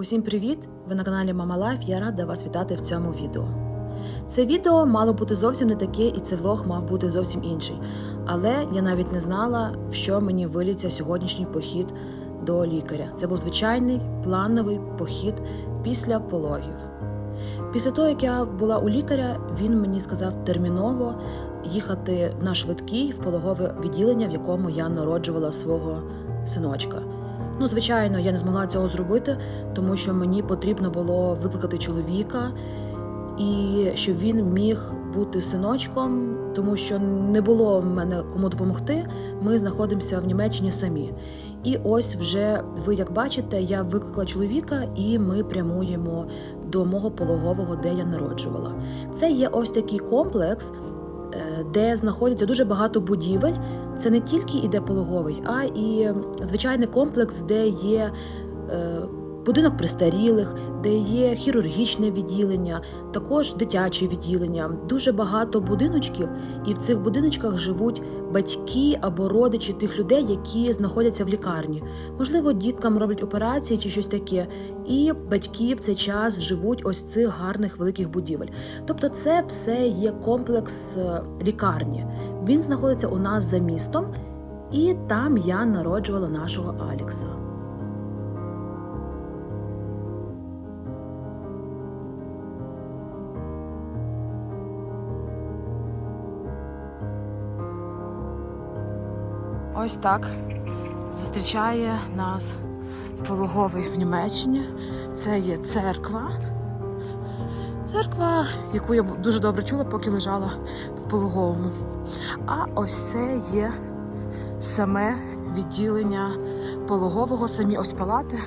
Усім привіт! Ви на каналі Мама Лайф. Я рада вас вітати в цьому відео. Це відео мало бути зовсім не таке, і цей влог мав бути зовсім інший. Але я навіть не знала, в що мені виліться сьогоднішній похід до лікаря. Це був звичайний плановий похід після пологів. Після того, як я була у лікаря, він мені сказав терміново їхати на швидкий в пологове відділення, в якому я народжувала свого синочка. Ну, звичайно, я не змогла цього зробити, тому що мені потрібно було викликати чоловіка, і щоб він міг бути синочком, тому що не було в мене кому допомогти. Ми знаходимося в Німеччині самі. І ось вже ви як бачите, я викликала чоловіка, і ми прямуємо до мого пологового, де я народжувала. Це є ось такий комплекс, де знаходиться дуже багато будівель. Це не тільки іде пологовий, а і звичайний комплекс, де є е, будинок престарілих, де є хірургічне відділення, також дитяче відділення. Дуже багато будиночків, і в цих будиночках живуть батьки або родичі тих людей, які знаходяться в лікарні. Можливо, діткам роблять операції чи щось таке. І батьки в цей час живуть ось цих гарних великих будівель. Тобто, це все є комплекс е, лікарні. Він знаходиться у нас за містом, і там я народжувала нашого Алікса. Ось так зустрічає нас пологовий в Німеччині. Це є церква. Церква, яку я дуже добре чула, поки лежала в пологовому. А ось це є саме відділення пологового, самі ось палати.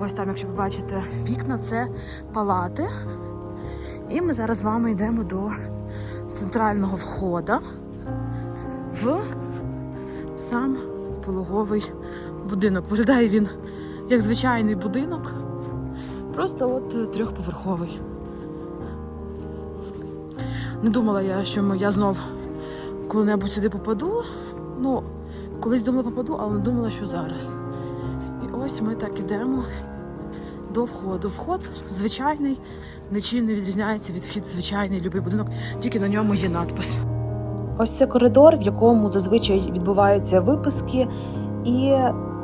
Ось там, якщо ви бачите вікна, це палати. І ми зараз з вами йдемо до центрального входу в сам пологовий будинок. Виглядає він як звичайний будинок, просто от е, трьохповерховий. Не думала я, що я знов коли-небудь сюди попаду. Ну, колись думала попаду, але не думала, що зараз. І ось ми так ідемо до входу. Вход звичайний, нічим не відрізняється від вхід звичайний любий будинок, тільки на ньому є надпис. Ось це коридор, в якому зазвичай відбуваються виписки і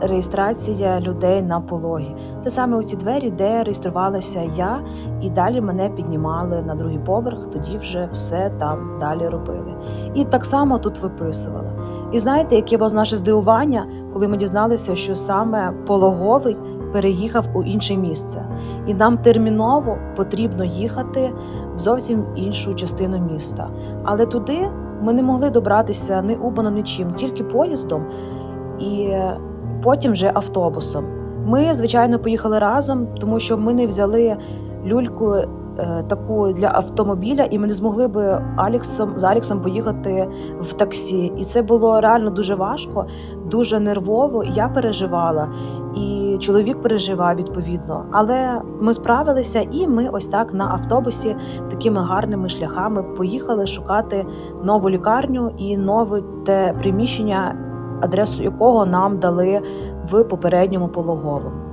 реєстрація людей на пологі. Це саме оці двері, де реєструвалася я, і далі мене піднімали на другий поверх, тоді вже все там далі робили. І так само тут виписувала. І знаєте, яке було наше здивування, коли ми дізналися, що саме пологовий переїхав у інше місце, і нам терміново потрібно їхати в зовсім іншу частину міста. Але туди ми не могли добратися ні убаном, нічим, тільки поїздом і потім вже автобусом. Ми, звичайно, поїхали разом, тому що ми не взяли люльку таку для автомобіля, і ми не змогли би Аліксом з Аліксом поїхати в таксі. І це було реально дуже важко, дуже нервово. Я переживала, і чоловік переживав відповідно. Але ми справилися, і ми ось так на автобусі такими гарними шляхами поїхали шукати нову лікарню і нове те приміщення, адресу якого нам дали в попередньому пологовому.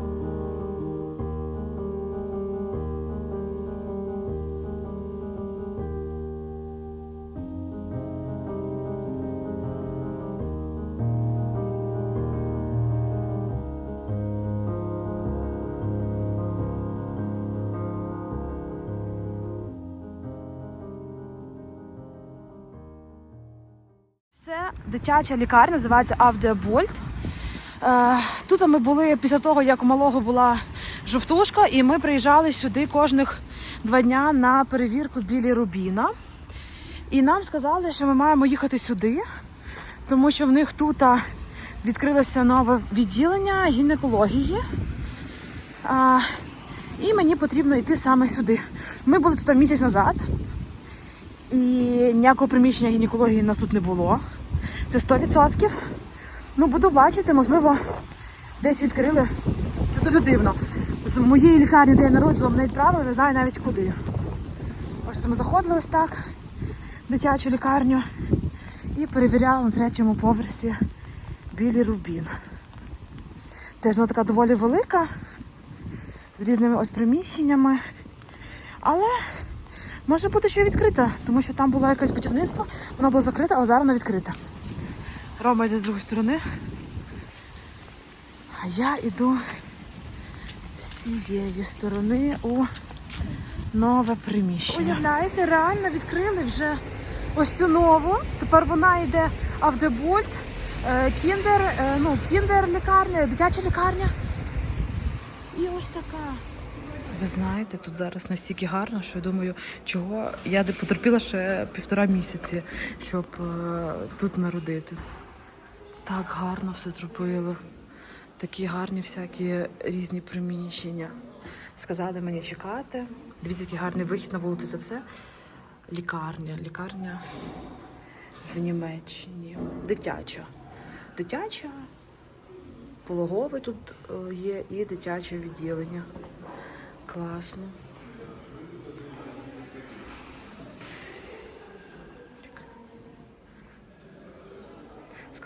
Дитяча лікарня, називається Авдеабольт. Е, Тут ми були після того, як у малого була жовтушка, і ми приїжджали сюди кожних два дня на перевірку білі Рубіна. І нам сказали, що ми маємо їхати сюди, тому що в них тут відкрилося нове відділення гінекології. І мені потрібно йти саме сюди. Ми були тут місяць назад, і ніякого приміщення гінекології у нас тут не було. Це 100%. Ну, буду бачити, можливо, десь відкрили. Це дуже дивно. З моєї лікарні, де я народжувала, мене відправили, не знаю навіть куди. Ось ми заходили ось так, в дитячу лікарню, і перевіряли на третьому поверсі білий рубін. Теж вона така доволі велика. з різними ось приміщеннями. Але може бути, що відкрита, тому що там було якесь будівництво, воно було закрите, а зараз воно відкрите. Рома йде з другої сторони. А я йду з цієї сторони у нове приміщення. Уявляєте, реально відкрили вже ось цю нову. Тепер вона йде Авдебульт, е, кіндер, е, ну, кіндер лікарня, дитяча лікарня. І ось така. Ви знаєте, тут зараз настільки гарно, що я думаю, чого я не потерпіла ще півтора місяці, щоб е, тут народити. Так гарно все зробили. Такі гарні всякі різні приміщення. Сказали мені чекати. Дивіться, який гарний вихід на вулицю, це все. Лікарня, лікарня в Німеччині. Дитяча. Дитяча, пологовий тут е, є і дитяче відділення. Класно.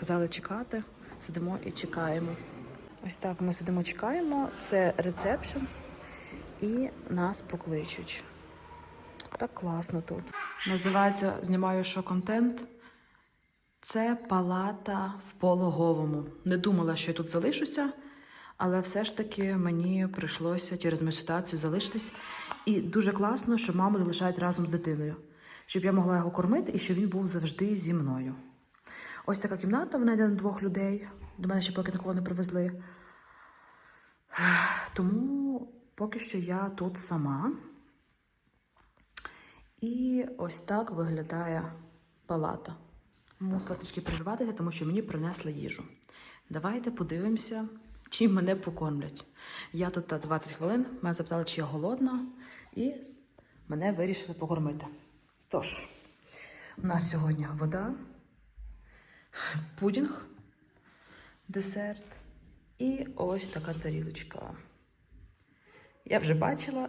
Сказали чекати, сидимо і чекаємо. Ось так ми сидимо, чекаємо. Це рецепшн і нас покличуть. Так класно тут. Називається Знімаю що контент. Це палата в пологовому. Не думала, що я тут залишуся, але все ж таки мені прийшлося через мою ситуацію залишитись. І дуже класно, що маму залишають разом з дитиною, щоб я могла його кормити і щоб він був завжди зі мною. Ось така кімната, вона йде на двох людей. До мене ще поки нікого не привезли. Тому поки що я тут сама. І ось так виглядає палата. Мусила трішки перерватися, тому що мені принесли їжу. Давайте подивимося, чим мене покормлять. Я тут 20 хвилин, мене запитали, чи я голодна, і мене вирішили покормити. Тож, у нас сьогодні вода, пудінг, десерт і ось така тарілочка. Я вже бачила,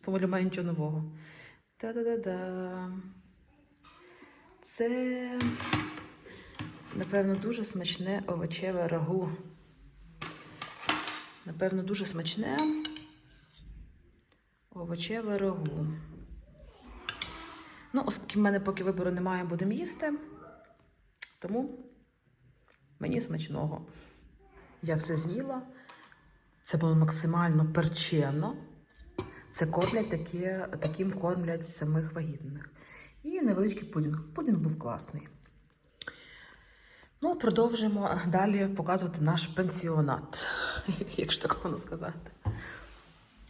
тому немає нічого нового. Та-да-да-да. Це, напевно, дуже смачне овочеве рагу. Напевно, дуже смачне овочеве рагу. Ну, оскільки в мене поки вибору немає, будемо їсти. Тому мені смачного. Я все з'їла. Це було максимально перчено. Це кормлять таке, таким кормлять самих вагітних. І невеличкий пудінг. Пудінг був класний. Ну, продовжимо далі показувати наш пенсіонат, якщо так можна сказати.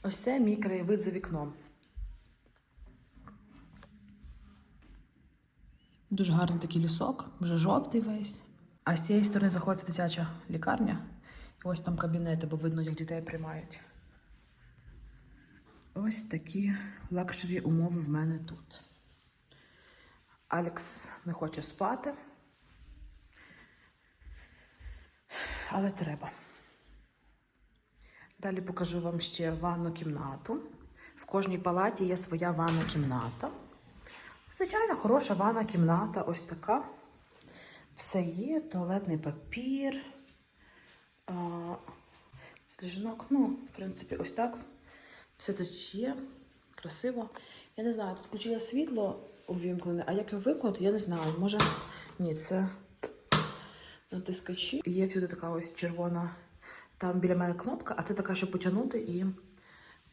Ось це мій краєвид за вікном. Дуже гарний такий лісок, вже жовтий весь. А з цієї сторони заходить дитяча лікарня. І ось там кабінети, бо видно, як дітей приймають. Ось такі лакшері умови в мене тут. Алекс не хоче спати. Але треба. Далі покажу вам ще ванну кімнату. В кожній палаті є своя ванна кімната. Звичайно, хороша ванна кімната, ось така. Все є, туалетний папір. Ліжинок. Ну, в принципі, ось так. Все тут є. Красиво. Я не знаю, тут включила світло увімкнене, а як його вимкнути, я не знаю. Може. Ні, це натискачі. Є всюди така ось червона. Там біля мене кнопка, а це така, щоб потягнути, і,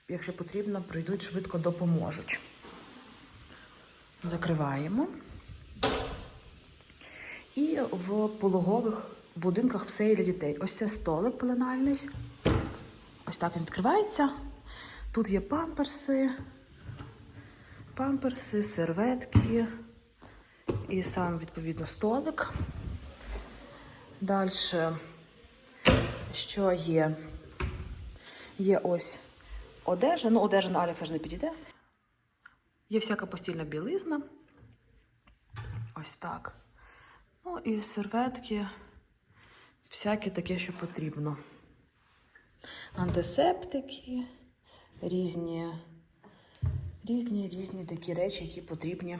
якщо потрібно, прийдуть швидко допоможуть. Закриваємо. І в пологових будинках все є для дітей. Ось це столик пеленальний. Ось так він відкривається. Тут є памперси, памперси, серветки і сам, відповідно, столик. Далі, що є? Є ось одежа. Ну, одежа на Алекса ж не підійде. Є всяка постільна білизна. Ось так. Ну і серветки, всяке таке, що потрібно. Антисептики, різні, різні, різні такі речі, які потрібні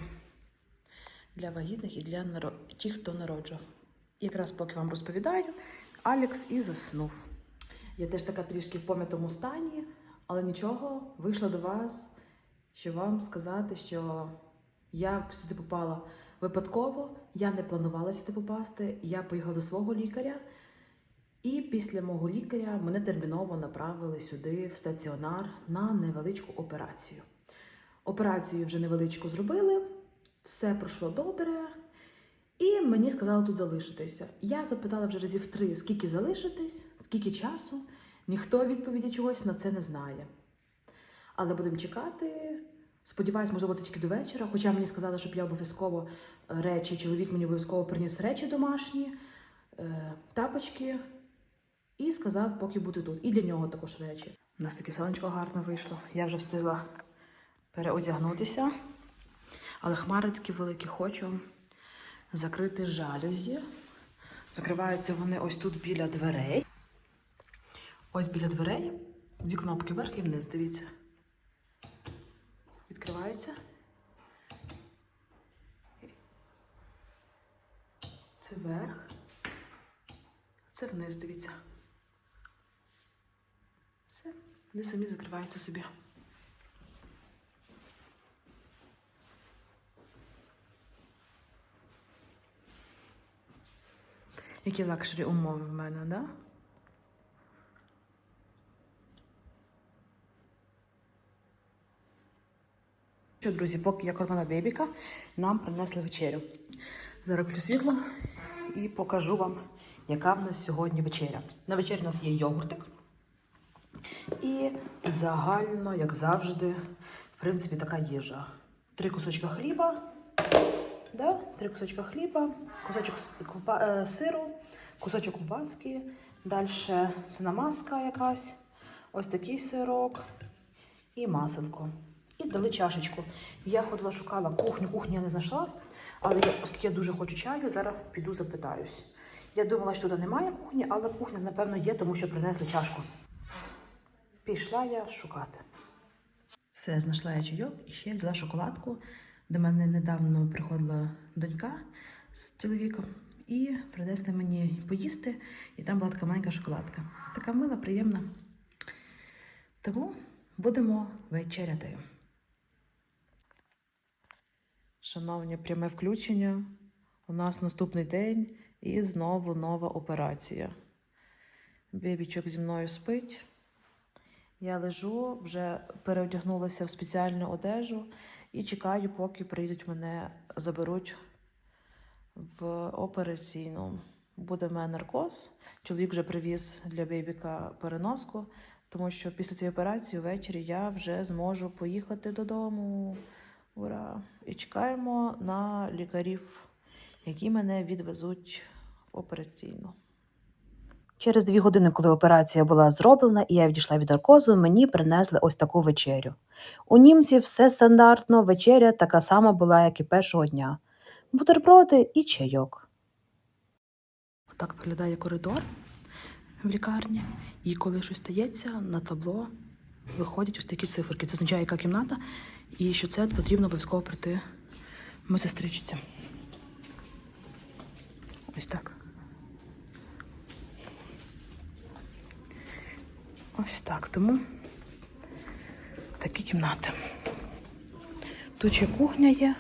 для вагітних і для наро... тих, хто народжував. Якраз поки вам розповідаю, Алекс і заснув. Я теж така трішки в пом'ятому стані, Але нічого, вийшла до вас, щоб вам сказати, що я сюди попала випадково, я не планувала сюди попасти. Я поїхала до свого лікаря, і після мого лікаря мене терміново направили сюди в стаціонар на невеличку операцію. Операцію вже невеличку зробили, все пройшло добре. І мені сказали тут залишитися. Я запитала вже разів три, скільки залишитись, скільки часу. Ніхто відповіді чогось на це не знає. Але будемо чекати. Сподіваюсь, можливо, це тільки до вечора. Хоча мені сказали, щоб я обов'язково е, речі, чоловік мені обов'язково приніс речі домашні, е, тапочки, і сказав, поки бути тут. І для нього також речі. У нас таке сонечко гарно вийшло. Я вже встигла переодягнутися, але хмари такі великі хочу закрити жалюзі. Закриваються вони ось тут біля дверей. Ось біля дверей. Дві кнопки вверх і вниз, дивіться. Відкриваються. Це вверх. Це вниз, дивіться. Все. Вони самі закриваються собі. Які лакшері умови в мене, да? Що, друзі, поки я кормила бебіка, нам принесли вечерю. Зараз включу світло і покажу вам, яка в нас сьогодні вечеря. На вечері у нас є йогуртик. І загально, як завжди, в принципі, така їжа. Три кусочка хліба, да? три кусочка хліба, кусочок е, сиру, кусочок ковбаски, далі це намазка якась, ось такий сирок і маселко. І дали чашечку. Я ходила, шукала кухню, кухню я не знайшла, але я, оскільки я дуже хочу чаю, зараз піду запитаюсь. Я думала, що тут немає кухні, але кухня, напевно, є, тому що принесли чашку. Пішла я шукати. Все, знайшла я чайок і ще взяла шоколадку. До мене недавно приходила донька з чоловіком і принесли мені поїсти, і там була така маленька шоколадка. Така мила, приємна. Тому будемо вечеряти. Шановні, пряме включення. У нас наступний день і знову нова операція. Бебічок зі мною спить. Я лежу, вже переодягнулася в спеціальну одежу і чекаю, поки прийдуть мене, заберуть в операційну. Буде в мене наркоз. Чоловік вже привіз для бейбіка переноску, тому що після цієї операції ввечері я вже зможу поїхати додому. Ура! І чекаємо на лікарів, які мене відвезуть в операційну. Через дві години, коли операція була зроблена і я відійшла від наркозу, мені принесли ось таку вечерю. У німців все стандартно, вечеря така сама була, як і першого дня. Бутерброди і чайок. Отак виглядає коридор в лікарні. І коли щось стається, на табло виходять ось такі циферки. Це означає, яка кімната, і що це потрібно обов'язково прийти медсестричці. Ось так. Ось так. Тому такі кімнати. Тут ще кухня є,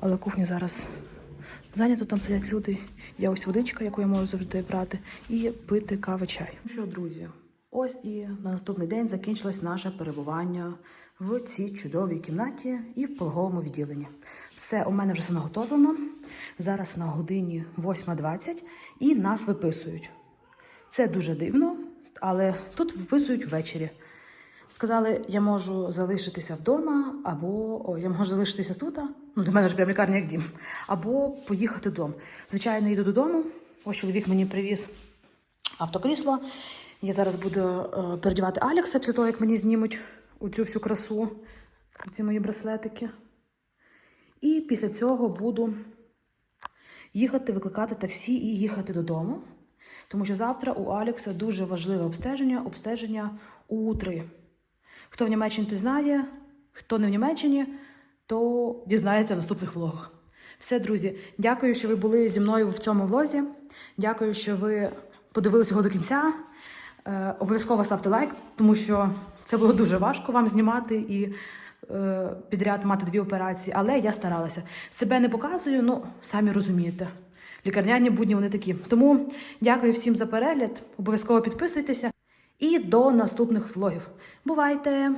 але кухня зараз зайнята, там сидять люди. Є ось водичка, яку я можу завжди брати, і пити кави чай. Ну що, друзі, ось і на наступний день закінчилось наше перебування в цій чудовій кімнаті і в пологовому відділенні. Все, у мене вже все наготовлено. Зараз на годині 8.20 і нас виписують. Це дуже дивно, але тут виписують ввечері. Сказали, я можу залишитися вдома, або о, я можу залишитися тут. Ну, для мене ж прям лікарня як дім, або поїхати додому. Звичайно, їду додому. Ось чоловік мені привіз автокрісло. Я зараз буду е, передівати Алекса після того, як мені знімуть оцю всю красу, ці мої браслетики. І після цього буду їхати, викликати таксі і їхати додому. Тому що завтра у Алекса дуже важливе обстеження обстеження У3. Хто в Німеччині, той знає, хто не в Німеччині, то дізнається в наступних влогах. Все, друзі, дякую, що ви були зі мною в цьому влозі. Дякую, що ви подивилися його до кінця. Е, обов'язково ставте лайк, тому що це було дуже важко вам знімати і е, підряд мати дві операції, але я старалася. Себе не показую, ну самі розумієте. Лікарняні будні вони такі. Тому дякую всім за перегляд. Обов'язково підписуйтеся і до наступних влогів. Бувайте!